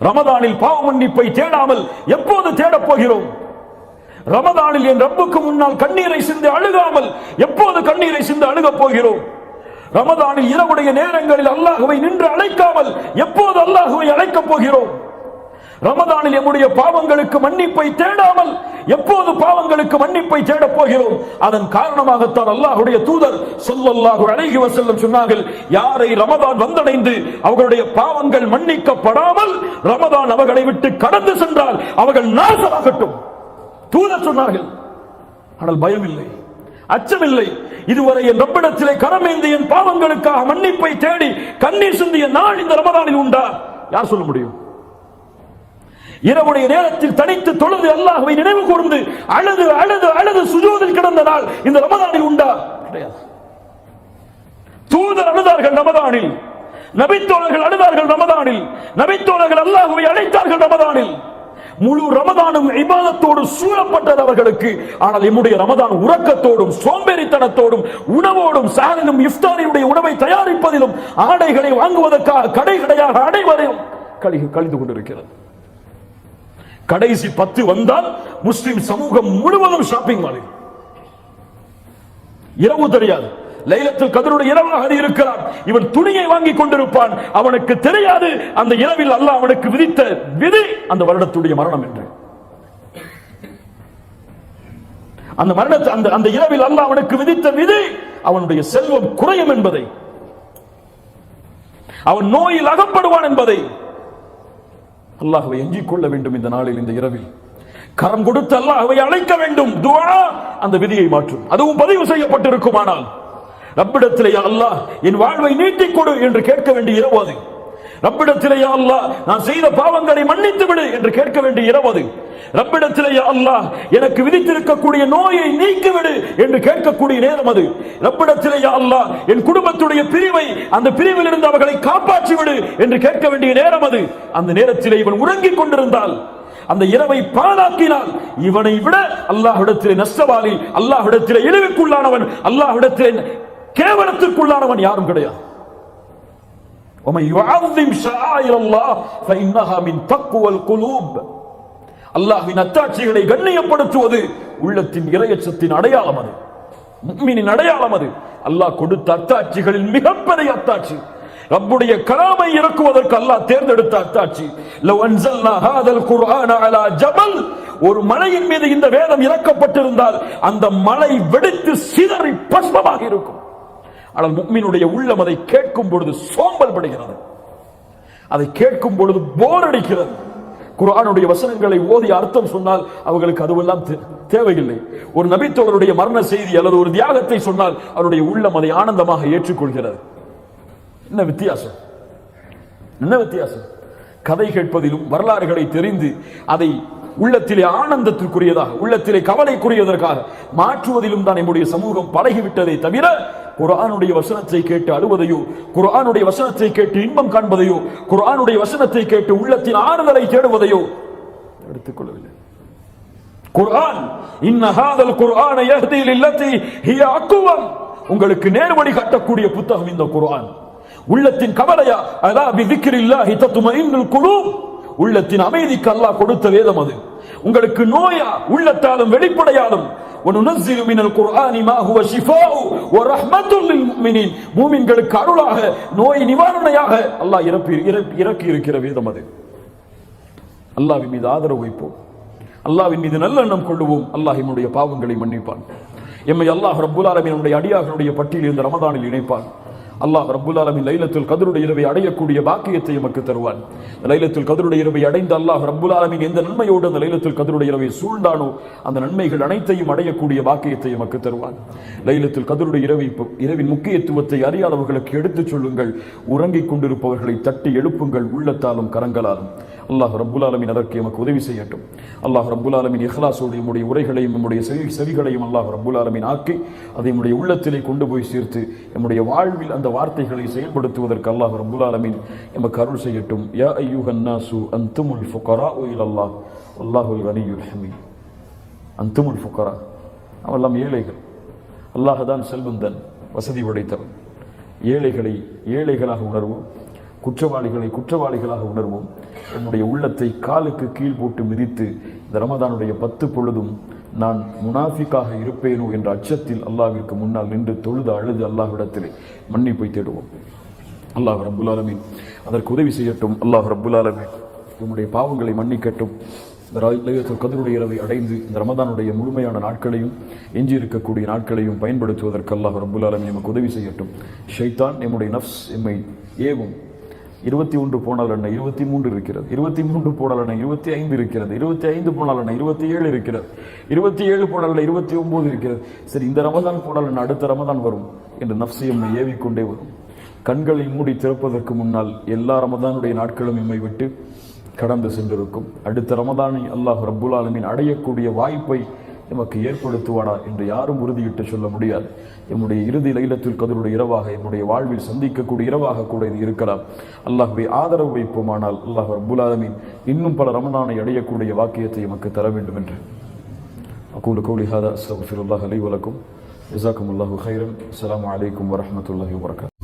ரமதானில் பாவ மன்னிப்பை தேடாமல் எப்போது தேடப் போகிறோம் ரமதானில் என் ரப்புக்கு முன்னால் கண்ணீரை சிந்து அழுகாமல் எப்போது கண்ணீரை சிந்து அழுகப் போகிறோம்? ரமதானில் இரவுடைய நேரங்களில் அல்லாஹுவை நின்று அழைக்காமல் எப்போது அல்லாஹுவை அழைக்கப் போகிறோம்? ரமதானில் எம்முடைய பாவங்களுக்கு மன்னிப்பை தேடாமல் எப்போது பாவங்களுக்கு மன்னிப்பை தேடப் போகிறோம்? அதன் காரணமாகத்தான் அல்லாஹுடைய தூதர் சொல்லல்லாஹு அழகி வசல்லம் சொன்னார்கள் யாரை ரமதான் வந்தடைந்து அவர்களுடைய பாவங்கள் மன்னிக்கப்படாமல் ரமதான் அவர்களை விட்டு கடந்து சென்றால் அவர்கள் நாசமாகட்டும். தூதர் சொன்னார்கள் ஆனால் பயமில்லை அச்சமில்லை. இதுவரை என் ரப்பிடத்திலே கரமேந்து என் பாவங்களுக்காக மன்னிப்பை தேடி கண்ணீர் சிந்திய நாள் இந்த ரமதானில் உண்டா? யார் சொல்ல முடியும்? இரவுடைய நேரத்தில் தனித்து தொழுது அல்லாஹுவை நினைவு கூர்ந்து அழுது அழுது அழுது சுஜூதில் கிடந்த நாள் இந்த ரமதானில் உண்டா? கிடையாது. தூதர் அழுதார்கள் ரமதானில். நபித்தோழர்கள் அழுதார்கள் ரமதானில். நபித்தோழர்கள் அல்லாஹுவை அழைத்தார்கள் ரமதானில். முழு ரமதானும் இபாதத்தோடு சூழப்பட்டது அவர்களுக்கு. ஆனால் என்னுடைய ரமதான் உறக்கத்தோடும் சோம்பேறித்தனத்தோடும் உணவோடும் சாரிலும் இஃப்தாரியுடைய உணவை தயாரிப்பதிலும் ஆடைகளை வாங்குவதற்காக கடை கடையாக அடைவதையும் கழிந்து கொண்டிருக்கிறது. கடைசி பத்து வந்தால் முஸ்லிம் சமூகம் முழுவதும் ஷாப்பிங் மால் இரவு தெரியாது. லைலத்தில் கதருடைய இரவாக அது இருக்கிறான். இவன் துணியை வாங்கி கொண்டிருப்பான். அவனுக்கு தெரியாது. அந்த இரவில் அல்ல அவனுக்கு விதித்த விதி அந்த வருடத்துடைய மரணம் என்று. அந்த மரணத்தை அந்த அந்த இரவில் அல்ல அவனுக்கு விதித்த விதி அவனுடைய செல்வம் குறையும் என்பதை. அவன் நோயில் அகப்படுவான் என்பதை. அல்லாஹவை எஞ்சிக் கொள்ள வேண்டும் இந்த நாளில் இந்த இரவில். கரம் கொடுத்து அல்லாஹவை அழைக்க வேண்டும். துவா அந்த விதியை மாற்றும். அதுவும் பதிவு செய்யப்பட்டிருக்குமானால் ரப்பிடத்திலே அல்லாஹ் என் வாழ்வை நீட்டிக் கொடு என்று கேட்க வேண்டிய இரவு அது ரப்பிடத்திலே அல்லாஹ் நான் செய்த பாவங்களை மன்னித்து விடு என்று கேட்க வேண்டிய இரவு அது. ரப்பிடத்திலே அல்லாஹ் எனக்கு விதித்திருக்கக்கூடிய நோயை நீக்கிவிடு என்று கேட்கக்கூடிய நேரம் அது. ரப்பிடத்திலே அல்லாஹ் என் குடும்பத்துடைய பிரிவை அந்த பிரிவில் இருந்து அவர்களை காப்பாற்றி விடு என்று கேட்க வேண்டிய நேரம் அது. அந்த நேரத்திலே இவன் உறங்கிக் கொண்டிருந்தால் அந்த இரவை பாழாக்கினால் இவனை விட அல்லாஹ்விடத்திலே நஷ்டவாளி அல்லாஹ்விடத்திலே இழிவுக்குள்ளானவன் அல்லாஹ்விடத்திலே கேவலத்திற்குள்ளானவன் யாரும் கிடையாது. ومن يعظم شعائر الله فإنها من تقوى القلوب அல்லாஹ்வின் அத்தாட்சிகளை கண்ணியப்படுத்துவது உள்ளத்தின் இரையச்சத்தின் அடையாளம் அது முக்மினின் அடையாளம் அது அல்லாஹ் கொடுத்த அத்தாட்சிகளில் மிகப்பெரிய அத்தாட்சி ரப்புடைய கலாமை இறக்குவதற்கு அல்லாஹ் தேர்ந்தெடுத்த அத்தாட்சி லவ் அன்சல்னா ஹாதல் குர்ஆன அலா ஜபல் ஒரு மலையின் மீது இந்த வேதம் இறக்கப்பட்டிருந்தால் அந்த மலை வெடித்து சிதறி பஸ்மமாக இருக்கும் ஆனால் முக்மினுடைய உள்ளம் அதை கேட்கும் பொழுது சோம்பல் படுகிறது அதை கேட்கும் பொழுது போர் அடிக்கிறது. குரானுடைய வசனங்களை ஓதி அர்த்தம் சொன்னால் அவர்களுக்கு அதுவெல்லாம் தே- தேவையில்லை. ஒரு நபித்தோழருடைய மரண செய்தி அல்லது ஒரு தியாகத்தை சொன்னால் அவருடைய உள்ளம் அதை ஆனந்தமாக ஏற்றுக்கொள்கிறது. என்ன வித்தியாசம்? என்ன வித்தியாசம்? கதை கேட்பதிலும் வரலாறுகளை தெரிந்து அதை உள்ளத்திலே ஆனந்தத்திற்குரியதாக உள்ளத்திலே கவலைக்குரியதற்காக மாற்றுவதிலும் தான் நம்முடைய சமூகம் பழகிவிட்டதை தவிர குரானுடைய வசனத்தை கேட்டு அழுவதையோ குரானுடைய வசனத்தை கேட்டு இன்பம் காண்பதையோ குரானுடைய வசனத்தை கேட்டு உள்ளத்தின் ஆறுதலை தேடுவதையோ எடுத்துக்கொள்ளவில்லை. குர்ஆன் இன்ன குரான குர்ஆன யஹ்தி லில்லதி ஹிய அக்வம் உங்களுக்கு நேர்வழி காட்டக்கூடிய புத்தகம் இந்த குர்ஆன். உள்ளத்தின் கவலையா? அலா பிதிக்ரில்லாஹி தத்மஇன்னுல் குலூப். உள்ளத்தின் அமைதிக்கு அல்லாஹ் கொடுத்த வேதம் அது. உங்களுக்கு நோயா? உள்ளத்தாலும் வெளிப்படையாலும் وننزل من القرآن ما هو شفاء ورحمة للمؤمنين மூமின்களுக்கு அருளாக நோய் நிவாரணையாக அல்லாஹ் இறப்பி இறப்பி- இறக்கி இருக்கிற வேதம் அது அல்லாஹ்வின் மீது ஆதரவு வைப்போம் அல்லாஹ்வின் மீது நல்லெண்ணம் கொள்ளுவோம் அல்லாஹ் நம்முடைய பாவங்களை மன்னிப்பான் எம்மை அல்லாஹ் ரப்புல் ஆலமீன் நம்முடைய அடியார்களுடைய பட்டியலில் இந்த ரமதானில் இணைப்பான் அல்லாஹ் ரபுல் ஆலமின் லைலத்துல் கதருடைய இரவை அடையக்கூடிய பாக்கியத்தை எமக்கு தருவான். லைலத்துல் கதருடைய இரவை அடைந்த அல்லாஹ் ரபுல் ஆலமின் எந்த நன்மையோடு அந்த லைலத்துல் கதருடைய இரவை சூழ்ந்தானோ அந்த நன்மைகள் அனைத்தையும் அடையக்கூடிய பாக்கியத்தை எமக்கு தருவான். லைலத்துல் கதருடைய இரவை இரவின் முக்கியத்துவத்தை அறியாதவர்களுக்கு எடுத்துச் சொல்லுங்கள். உறங்கிக் கொண்டிருப்பவர்களை தட்டி எழுப்புங்கள். உள்ளத்தாலும் கரங்களாலும். அல்லாஹ் ரப்புல் ஆலமின் அதற்கு எமக்கு உதவி செய்யட்டும். அல்லாஹ் ரப்புல் ஆலமின் இஹ்லாசோடு நம்முடைய உரைகளையும் நம்முடைய செவி செவிகளையும் அல்லாஹ் ரப்புல் ஆலமின் ஆக்கி அதை நம்முடைய உள்ளத்திலே கொண்டு போய் சேர்த்து நம்முடைய வாழ்வில் அந்த வார்த்தைகளை செயல்படுத்துவதற்கு அல்லாஹ் ரப்புல் ஆலமின் எமக்கு அருள் செய்யட்டும். யா ஐயூஹன் நாசு அன்துமுல் உயில் அல்லாஹ் அல்லாஹுல் கனியுல் ஹமீத். அந்துமுல் ஃபுகரா. அவெல்லாம் ஏழைகள். அல்லாஹ் தான் செல்வந்தன் வசதி உடைத்தவன். ஏழைகளை ஏழைகளாக உணர்வோம். குற்றவாளிகளை குற்றவாளிகளாக உணர்வோம். என்னுடைய உள்ளத்தை காலுக்கு கீழ் போட்டு மிதித்து இந்த ரமதானுடைய பத்து பொழுதும் நான் முனாஃபிக்காக இருப்பேனோ என்ற அச்சத்தில் அல்லாவிற்கு முன்னால் நின்று தொழுது அழுது அல்லாஹ்விடத்திலே மன்னிப்பை தேடுவோம். அல்லாஹ் ரபுல் ஆலமீன் அதற்கு உதவி செய்யட்டும். அல்லாஹ் ரபுல் ஆலமீன் நம்முடைய பாவங்களை மன்னிக்கட்டும். இந்த இரவை அடைந்து இந்த ரமதானுடைய முழுமையான நாட்களையும் எஞ்சி இருக்கக்கூடிய நாட்களையும் பயன்படுத்துவதற்கு அல்லாஹ் ரபுல் ஆலமீன் நமக்கு உதவி செய்யட்டும். ஷைத்தான் நம்முடைய நஃப்ஸ் எம்மை ஏவும். இருபத்தி ஒன்று போனால் என்ன? இருபத்தி மூன்று இருக்கிறது. இருபத்தி மூன்று போனால் என்ன? இருபத்தி ஐந்து இருக்கிறது. இருபத்தி ஐந்து போனால் என்ன? இருபத்தி ஏழு இருக்கிறது. இருபத்தி ஏழு போனால் என்ன? இருபத்தி ஒன்பது இருக்கிறது. சரி இந்த ரமதான் போனால் என்ன? அடுத்த ரமதான் வரும் என்று நஃப்ஸை எம்மை ஏவிக்கொண்டே வரும். கண்களை மூடி திறப்பதற்கு முன்னால் எல்லா ரமதானுடைய நாட்களும் எம்மை விட்டு கடந்து சென்றிருக்கும். அடுத்த ரமதானை அல்லாஹ் ரப்புல் ஆலமின் அடையக்கூடிய வாய்ப்பை எமக்கு ஏற்படுத்துவானா என்று யாரும் உறுதியிட்டு சொல்ல முடியாது. எம்முடைய இறுதி லைலத்தில் கதிருடைய இரவாக என்னுடைய வாழ்வில் சந்திக்கக்கூடிய இரவாக கூட இது இருக்கலாம். அல்லாஹுடைய ஆதரவு வைப்போமானால் அல்லாஹ் ரபுல்லாலமின் இன்னும் பல ரமணானை அடையக்கூடிய வாக்கியத்தை எமக்கு தர வேண்டும் என்று. அக்கூல கௌலிஹாதா அஸ்லாஃபிருல்லாஹ் அலி வலக்கும். ஜசாக்கும் அல்லாஹு ஹைரன் அலாம் அலைக்கும் வரமத்துல்லாஹி வரகாத்